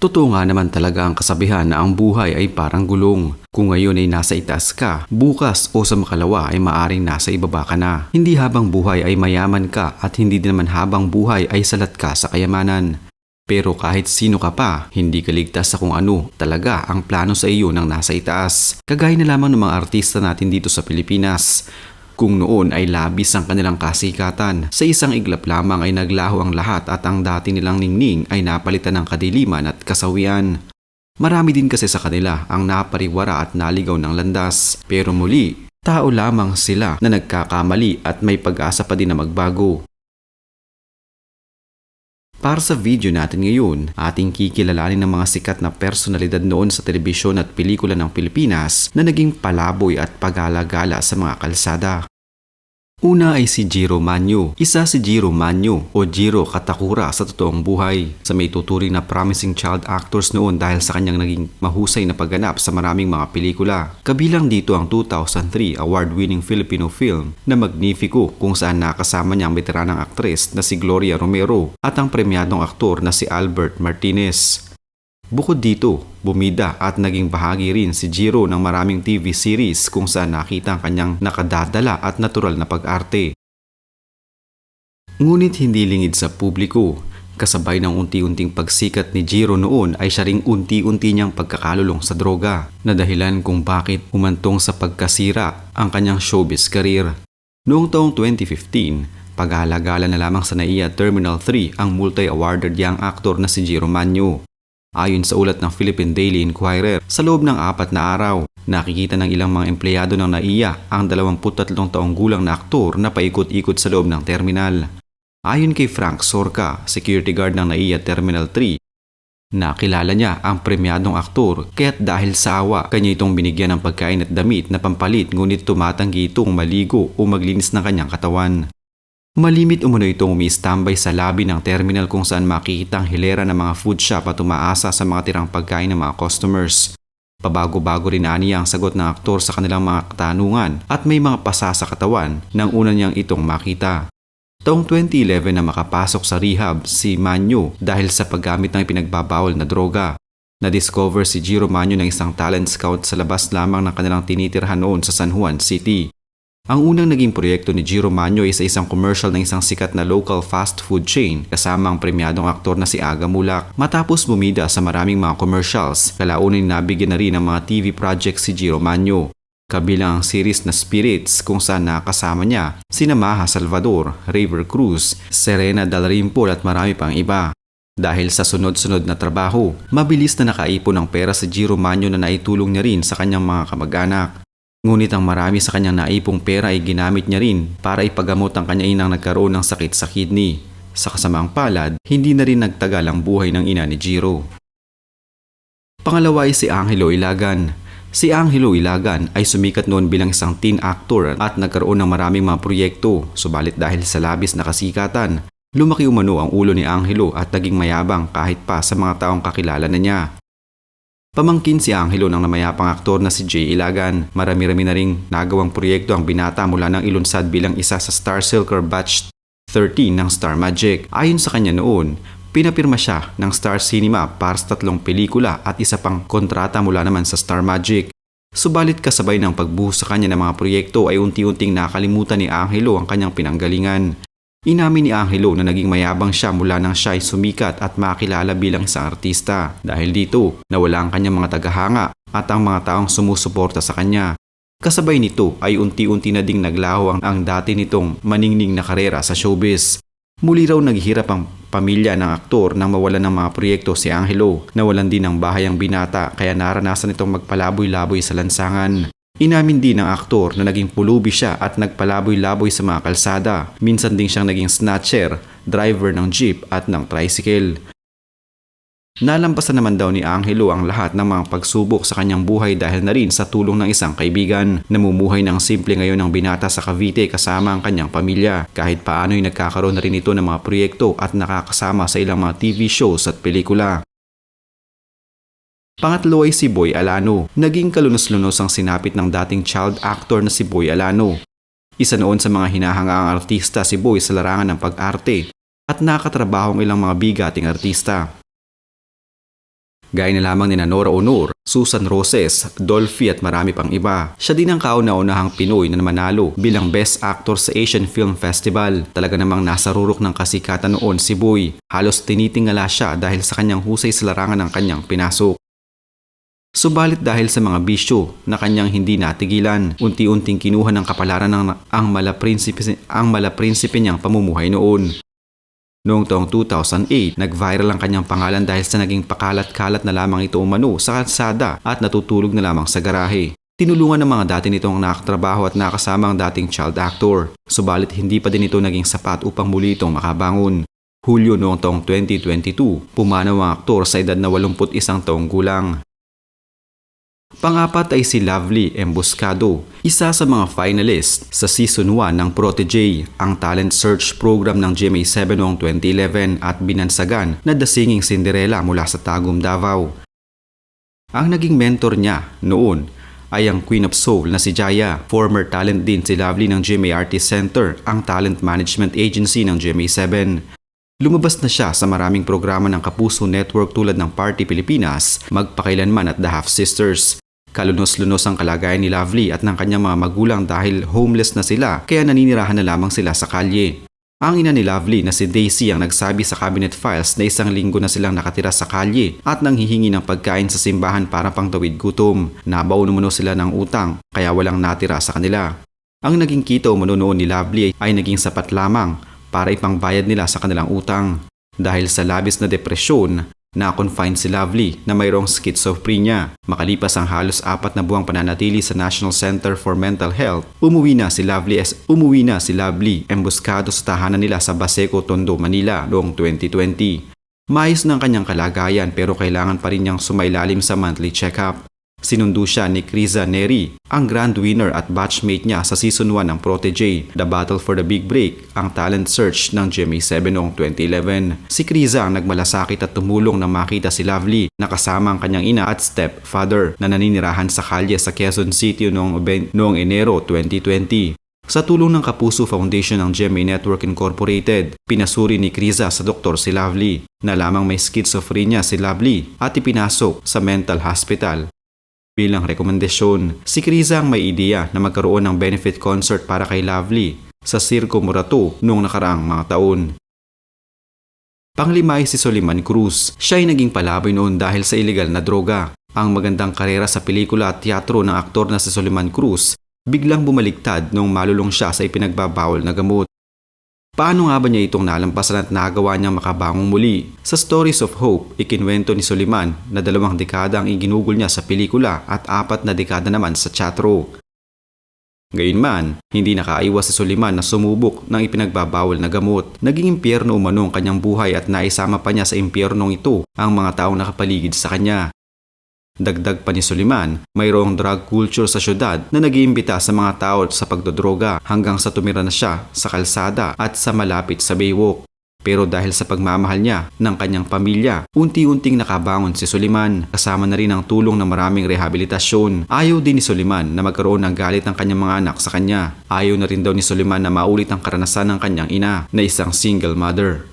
Totoo nga naman talaga ang kasabihan na ang buhay ay parang gulong. Kung ngayon ay nasa itaas ka, bukas o sa makalawa ay maaring nasa ibaba ka na. Hindi habang buhay ay mayaman ka at hindi din naman habang buhay ay salat ka sa kayamanan. Pero kahit sino ka pa, hindi ka ligtas sa kung ano talaga ang plano sa iyo ng nasa itaas. Kagaya na lamang ng mga artista natin dito sa Pilipinas. Kung noon ay labis ang kanilang kasikatan, sa isang iglap lamang ay naglaho ang lahat at ang dati nilang ningning ay napalitan ng kadiliman at kasawian. Marami din kasi sa kanila ang napariwara at naligaw ng landas. Pero muli, tao lamang sila na nagkakamali at may pag-asa pa din na magbago. Para sa video natin ngayon, ating kikilalanin ng mga sikat na personalidad noon sa telebisyon at pelikula ng Pilipinas na naging palaboy at pagala-gala sa mga kalsada. Una ay si Jiro Manyo. Isa si Jiro Manyo o Jiro Katakura sa totoong buhay. Sa may tuturing na promising child actors noon dahil sa kanyang naging mahusay na pagganap sa maraming mga pelikula. Kabilang dito ang 2003 award-winning Filipino film na Magnifico kung saan nakasama niya ang veteranang aktres na si Gloria Romero at ang premyadong aktor na si Albert Martinez. Bukod dito, bumida at naging bahagi rin si Jiro ng maraming TV series kung saan nakita ang kanyang nakadadala at natural na pag-arte. Ngunit hindi lingid sa publiko. Kasabay ng unti-unting pagsikat ni Jiro noon ay siya ring unti-unti niyang pagkakalulong sa droga na dahilan kung bakit umantong sa pagkasira ang kanyang showbiz career. Noong taong 2015, pag-aalagala na lamang sa NAIA Terminal 3 ang multi-awarded young actor na si Jiro Manyo. Ayon sa ulat ng Philippine Daily Inquirer, sa loob ng apat na araw, nakikita ng ilang mga empleyado ng NAIA ang 23 taong gulang na aktor na paikot-ikot sa loob ng terminal. Ayon kay Frank Sorka, security guard ng NAIA Terminal 3, nakilala niya ang premyadong aktor kaya't dahil sa awa, kanya itong binigyan ng pagkain at damit na pampalit ngunit tumatanggi itong maligo o maglinis ng kanyang katawan. Malimit umano itong umi-standby sa labi ng terminal kung saan makikita ang hilera ng mga food shop at umaasa sa mga tirang pagkain ng mga customers. Pabago-bago rin aniya ang sagot ng aktor sa kanilang mga katanungan at may mga pasa sa katawan nang una niyang itong makita. Taong 2011 na makapasok sa rehab si Manyo dahil sa paggamit ng ipinagbabawal na droga. Na-discover si Jiro Manyo ng isang talent scout sa labas lamang ng kanilang tinitirhan noon sa San Juan City. Ang unang naging proyekto ni Jiro Manyo ay sa isang commercial ng isang sikat na local fast food chain kasama ang premyadong aktor na si Aga Mulak. Matapos bumida sa maraming mga commercials, kalaunin nabigyan na rin ng mga TV projects si Jiro Manyo. Kabilang ang series na Spirits kung saan nakasama niya sina Maha Salvador, River Cruz, Serena Dalrymple at marami pang iba. Dahil sa sunod-sunod na trabaho, mabilis na nakaipon ng pera si Jiro Manyo na naitulong niya rin sa kanyang mga kamag-anak. Ngunit ang marami sa kanyang naipong pera ay ginamit niya rin para ipagamot ang kanya inang nagkaroon ng sakit sa kidney. Sa kasamaang palad, hindi na rin nagtagal ang buhay ng ina ni Jiro. Pangalawa ay si Angelo Ilagan. Si Angelo Ilagan ay sumikat noon bilang isang teen actor at nagkaroon ng maraming mga proyekto, subalit dahil sa labis na kasikatan, lumaki umano ang ulo ni Angelo at naging mayabang kahit pa sa mga taong kakilala na niya. Pamangkin si Angelo ng namayapang aktor na si Jay Ilagan. Marami-rami na ring nagawang proyekto ang binata mula ng ilunsad bilang isa sa Star Silker Batch 13 ng Star Magic. Ayon sa kanya noon, pinapirma siya ng Star Cinema para sa tatlong pelikula at isa pang kontrata mula naman sa Star Magic. Subalit kasabay ng pagbuhos sa kanya ng mga proyekto ay unti-unting nakalimutan ni Angelo ang kanyang pinanggalingan. Inamin ni Angelo na naging mayabang siya mula nang siya ay sumikat at makilala bilang isang artista. Dahil dito, nawala ang kanyang mga tagahanga at ang mga taong sumusuporta sa kanya. Kasabay nito ay unti-unti na ding naglaho ang, ang dati nitong maningning na karera sa showbiz. Muli raw naghihirap ang pamilya ng aktor nang mawalan ng mga proyekto si Angelo. Nawalan din ng bahay ang binata kaya naranasan itong magpalaboy-laboy sa lansangan. Inamin din ng aktor na naging pulubi siya at nagpalaboy-laboy sa mga kalsada. Minsan din siyang naging snatcher, driver ng jeep at ng tricycle. Nalampasan naman daw ni Angelo ang lahat ng mga pagsubok sa kanyang buhay dahil na rin sa tulong ng isang kaibigan. Namumuhay ng simple ngayon ng binata sa Cavite kasama ang kanyang pamilya. Kahit paano ay nagkakaroon na rin ito ng mga proyekto at nakakasama sa ilang mga TV shows at pelikula. Pangatlo ay si Boy Alano. Naging kalunos-lunos ang sinapit ng dating child actor na si Boy Alano. Isa noon sa mga hinahangaang artista si Boy sa larangan ng pag-arte at nakatrabaho ang ilang mga bigating artista. Gaya na lamang ni Nora Honor, Susan Roses, Dolphy at marami pang iba. Siya din ang kauna-unahang Pinoy na manalo bilang Best Actor sa Asian Film Festival. Talaga namang nasa rurok ng kasikatan noon si Boy. Halos tinitingala siya dahil sa kanyang husay sa larangan ng kanyang pinasok. Subalit dahil sa mga bisyo na kanyang hindi natigilan, unti-unting kinuha ng kapalaran ng ang malaprinsipe, ang malaprinsipe niyang pamumuhay noon. Noong taong 2008, nag-viral ang kanyang pangalan dahil sa naging pakalat-kalat na lamang ito umano sa kalsada at natutulog na lamang sa garahe. Tinulungan ng mga dati nitong nakatrabaho at nakasama ang dating child actor. Subalit hindi pa din ito naging sapat upang muli itong makabangon. Hulyo noong taong 2022, pumanaw ang aktor sa edad na 81 taong gulang. Pangapat ay si Lovely Emboscado, isa sa mga finalist sa Season 1 ng Protege, ang talent search program ng GMA7 noong 2011 at binansagan na The Singing Cinderella mula sa Tagum, Davao. Ang naging mentor niya noon ay ang Queen of Soul na si Jaya. Former talent din si Lovely ng GMA Artist Center, ang talent management agency ng GMA7. Lumabas na siya sa maraming programa ng Kapuso Network tulad ng Party Pilipinas, Magpakailanman at The Half Sisters. Kalunos-lunos ang kalagayan ni Lovely at ng kanyang mga magulang dahil homeless na sila kaya naninirahan na lamang sila sa kalye. Ang ina ni Lovely na si Daisy ang nagsabi sa cabinet files na isang linggo na silang nakatira sa kalye at nanghihingi ng pagkain sa simbahan para pangtawid gutom. Nabaw umano sila ng utang kaya walang natira sa kanila. Ang naging kita umano noon ni Lovely ay naging sapat lamang para ipangbayad nila sa kanilang utang. Dahil sa labis na depresyon, na-confine si Lovely na mayroong schizophrenia. Makalipas ang halos apat na buwang pananatili sa National Center for Mental Health, umuwi na si Lovely as umuwi na si Lovely embuskado sa tahanan nila sa Baseco, Tondo, Manila noong 2020. Maayos ng kanyang kalagayan pero kailangan pa rin niyang sumailalim sa monthly check-up. Sinundo siya ni Criza Neri, ang grand winner at batchmate niya sa season 1 ng Protege, The Battle for the Big Break, ang talent search ng GMA7 noong 2011. Si Criza ang nagmalasakit at tumulong na makita si Lovely na kasama ang kanyang ina at stepfather na naninirahan sa kalye sa Quezon City noong, noong Enero 2020. Sa tulong ng Kapuso Foundation ng GMA Network Incorporated, pinasuri ni Criza sa doktor si Lovely na lamang may schizophrenia si Lovely at ipinasok sa mental hospital Bilang rekomendasyon, si Kriza ang may ideya na magkaroon ng benefit concert para kay Lovely sa Circo Murato noong nakaraang mga taon. Panglima ay si Soliman Cruz. Siya ay naging palaboy noon dahil sa illegal na droga. Ang magandang karera sa pelikula at teatro ng aktor na si Soliman Cruz biglang bumaliktad nung malulong siya sa ipinagbabawal na gamot. Paano nga ba niya itong nalampasan at nagawa niyang makabangong muli? Sa Stories of Hope, ikinwento ni Soliman na dalawang dekada ang iginugol niya sa pelikula at apat na dekada naman sa teatro. Gayunman, hindi nakaiwas si Soliman na sumubok ng ipinagbabawal na gamot. Naging impyerno umano ang kanyang buhay at naisama pa niya sa impyernong ito ang mga taong nakapaligid sa kanya. Dagdag pa ni Suliman, mayroong drug culture sa syudad na nag-iimbita sa mga tao sa pagdodroga hanggang sa tumira na siya sa kalsada at sa malapit sa baywalk. Pero dahil sa pagmamahal niya ng kanyang pamilya, unti-unting nakabangon si Suliman kasama na rin ang tulong ng maraming rehabilitasyon. Ayaw din ni Suliman na magkaroon ng galit ng kanyang mga anak sa kanya. Ayaw na rin daw ni Suliman na maulit ang karanasan ng kanyang ina na isang single mother.